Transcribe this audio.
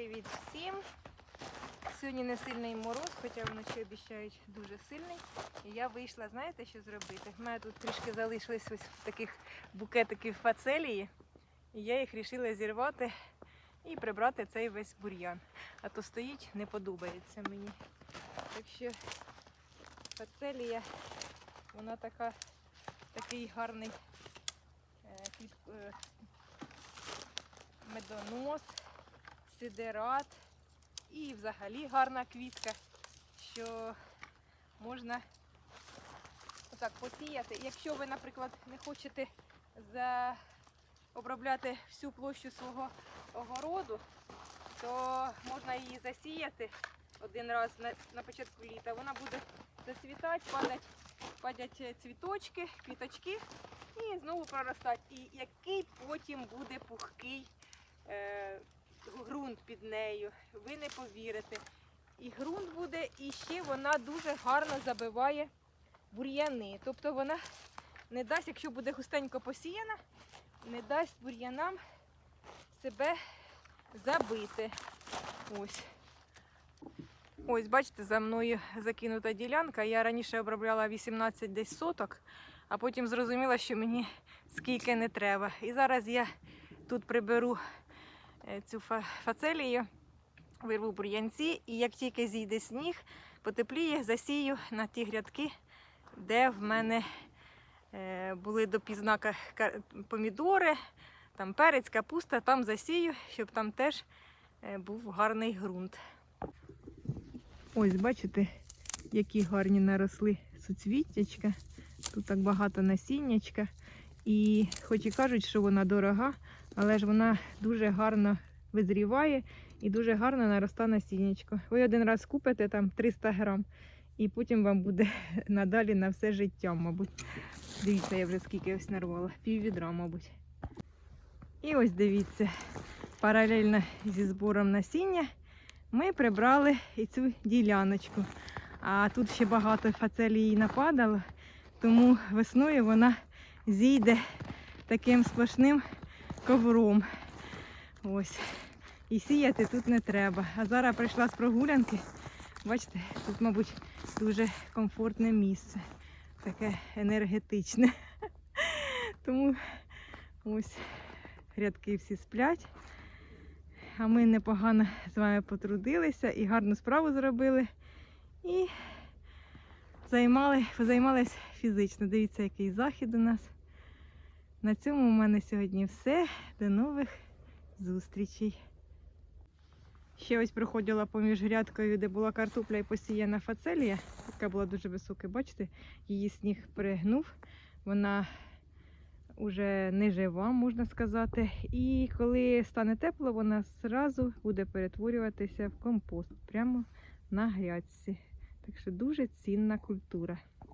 Привіт всім! Сьогодні не сильний мороз, хоча вночі обіцяють дуже сильний. І я вийшла, знаєте, що зробити? У мене тут трішки залишились ось таких букетиків фацелії. І я їх вирішила зірвати і прибрати цей весь бур'ян. А то стоїть, не подобається мені. Так що фацелія, вона така, такий гарний е, е, медонос, сидерат і взагалі гарна квітка, що можна отак посіяти. Якщо ви, наприклад, не хочете за... обробляти всю площу свого огороду, то можна її засіяти один раз на, на початку літа. Вона буде зацвітати, падать, падять цвіточки, квіточки і знову проростати. І який потім буде пухкий е, ґрунт під нею. Ви не повірите. І ґрунт буде, і ще вона дуже гарно забиває бур'яни. Тобто вона не дасть, якщо буде густенько посіяна, не дасть бур'янам себе забити. Ось. Ось, бачите, за мною закинута ділянка. Я раніше обробляла 18 десь соток, а потім зрозуміла, що мені скільки не треба. І зараз я тут приберу цю фа- фацелію, вирву бур'янці, і як тільки зійде сніг, потепліє, засію на ті грядки, де в мене е, були до пізнака помідори, там перець, капуста, там засію, щоб там теж е, був гарний ґрунт. Ось, бачите, які гарні наросли суцвіттячка. Тут так багато насіннячка. І хоч і кажуть, що вона дорога, але ж вона дуже гарно визріває і дуже гарно наросте насіннячко. Ви один раз купите там 300 грам, і потім вам буде надалі на все життя, мабуть. Дивіться, я вже скільки ось нарвала, пів відра, мабуть. І ось дивіться, паралельно зі збором насіння ми прибрали і цю діляночку. А тут ще багато фацелії нападало, тому весною вона зійде таким сплошним ковром. Ось. І сіяти тут не треба. А зараз прийшла з прогулянки. Бачите, тут, мабуть, дуже комфортне місце. Таке енергетичне. Тому ось рядки всі сплять. А ми непогано з вами потрудилися і гарну справу зробили. І займали, позаймалися фізично. Дивіться, який захід у нас. На цьому у мене сьогодні все. До нових зустрічей. Ще ось проходила поміж грядкою, де була картопля і посіяна фацелія, яка була дуже висока. Бачите, її сніг перегнув. Вона вже не жива, можна сказати. І коли стане тепло, вона зразу буде перетворюватися в компост прямо на грядці. Так що дуже цінна культура.